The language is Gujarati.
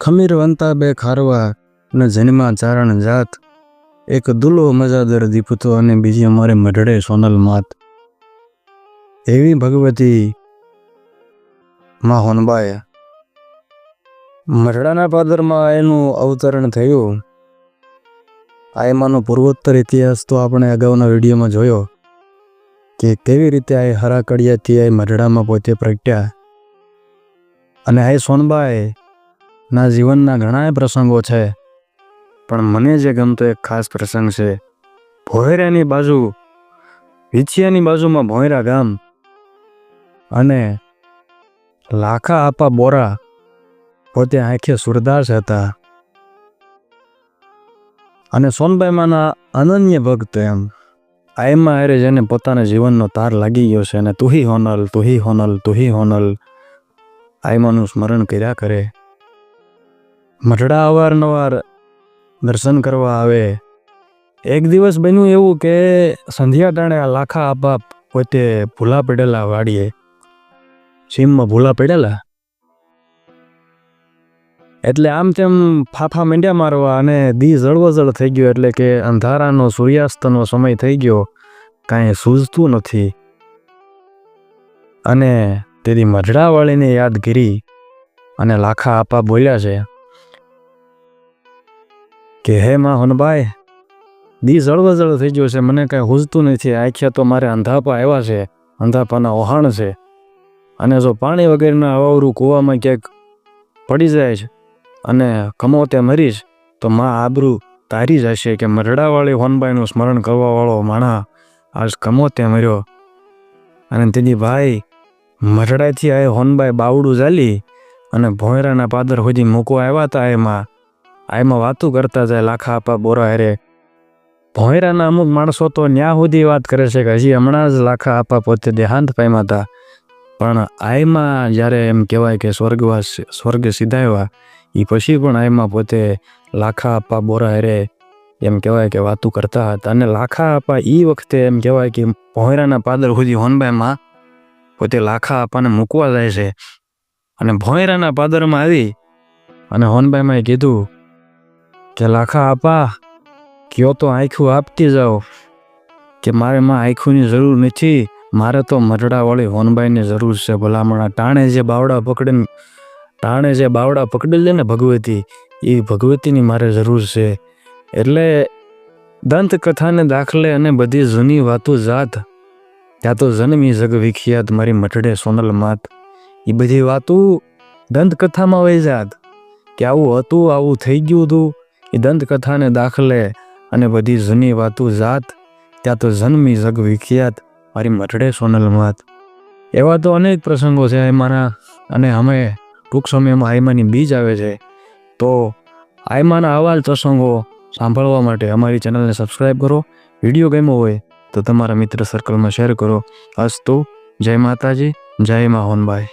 ખમીર વંતા બે ખારવા ને જન્મા ચારણ જાત. એક દુલો મજાદર દીપતો અને બીજી અમારે મઢડે સોનલ માત. એવી ભગવતી માં હોનબાએ. મઢડાના પાદરમાં એનું અવતરણ થયું. આ એમાંનો પૂર્વોત્તર ઇતિહાસ તો આપણે અગાઉના વિડીયોમાં જોયો કે કેવી રીતે આ હરાકડિયાથી આ મઢડામાં પોતે પ્રગટ્યા. અને આ સોનબાએ ના જીવનના ઘણા પ્રસંગો છે, પણ મને જે ગમતો એક ખાસ પ્રસંગ છે, ભોયરાની બાજુ, વિછિયાની બાજુમાં ભોયરા ગામ અને લાખા આપા બોરા પોતે આંખે સુરદાસ હતા. અને સોનભાઈમાંના અનન્ય ભક્ત એમ, આ એમાં અરે જેને પોતાના જીવનનો તાર લાગી ગયો છે અને તુહી હોનલ તુહી હોનલ તુહી હોનલ આયમાનું સ્મરણ કર્યા કરે. મઢડા અવારનવાર દર્શન કરવા આવે. એક દિવસ બન્યું એવું કે સંધ્યા ટાણે આ લાખા આપા પોતે ભૂલા પડેલા વાડીએ. સીમમાં ભૂલા પડેલા. એટલે આમ તેમ ફાફા માંડ્યા મારવા અને દી જળવજળ થઈ ગયો એટલે કે અંધારાનો, સૂર્યાસ્તનો સમય થઈ ગયો. કાંઈ સૂઝતું નથી. અને તેથી મઢડાવાળીને યાદ કરી અને લાખા આપા બોલ્યા છે કે હે માં હનભાઈ, દી જળવજળ થઈ ગયો છે, મને કાંઈ હુજતું નથી, આખ્યા તો મારે અંધાપા આવ્યા છે, અંધાપાના ઓહાણ છે. અને જો પાણી વગેરેના અવાવરું કૂવામાં ક્યાંક પડી જાય છે અને કમોતે મરીશ, તો માં આબરૂ તારી જશે કે મરડાવાળી હોનબાઈનું સ્મરણ કરવાવાળો માણા આજ કમોતે મર્યો. અને તેની ભાઈ મરડાથી આ હોનબાઈ બાવડું ચાલી અને ભોંયરાના પાદર સુધી મૂકવા આવ્યા હતા એમાં આમાં વાતું કરતા જાય, લાખા આપા બોરા હેરે. ભોંયરાના અમુક માણસો તો ન્યા સુધી વાત કરે છે કે હજી હમણાં જ લાખા આપા પોતે દેહાંત પામ્યા હતા. પણ આયમાં જ્યારે એમ કહેવાય કે સ્વર્ગવાસ, સ્વર્ગ સિધાવ્યા એ પછી પણ આયમાં પોતે લાખા આપા બોરા હેરે એમ કહેવાય કે વાતું કરતા હતા. અને લાખા આપા એ વખતે એમ કહેવાય કે ભોંયરાના પાદર સુધી હોનબાઈમાં પોતે લાખા આપાને મૂકવા જાય છે. અને ભોંયરાના પાદરમાં આવી અને હોનબાઈમાં કીધું કે લાખા આપા. કયો તો આંખું આપતી જાઓ. કે મારે માં આંખુંની જરૂર નથી. મારે તો મરડાવાળી હોનબાઈની જરૂર છે. ભલામણા ટાણે જે બાવડા પકડીને, ટાણે જે બાવડા પકડી લે ને ભગવતી, એ ભગવતીની મારે જરૂર છે. એટલે દંતકથાને દાખલે અને બધી જૂની વાતો જાત. ત્યાં તો જન્મી જગ વિખ્યાત મારી મઠડે સોનલ માત. એ બધી વાતો દંતકથામાં વહી જાત. કે આવું હતું, આવું થઈ ગયું હતું. એ દંતકથાને દાખલે અને બધી જૂની વાતો જાત, ત્યાં તો જન્મી જગ વિખ્યાત, મારી મઠડે સોનલ માત. એવા તો અનેક પ્રસંગો છે આયમાના અને અમે ટૂંક સમયમાં આયમાની બીજ આવે છે. તો આયમાના આવા પ્રસંગો સાંભળવા માટે અમારી ચેનલને સબસ્ક્રાઈબ કરો. વીડિયો ગમ્યો હોય તો તમારા મિત્ર સર્કલમાં શેર કરો. અસ્તુ જય માતાજી. જય મા હોનબાઈ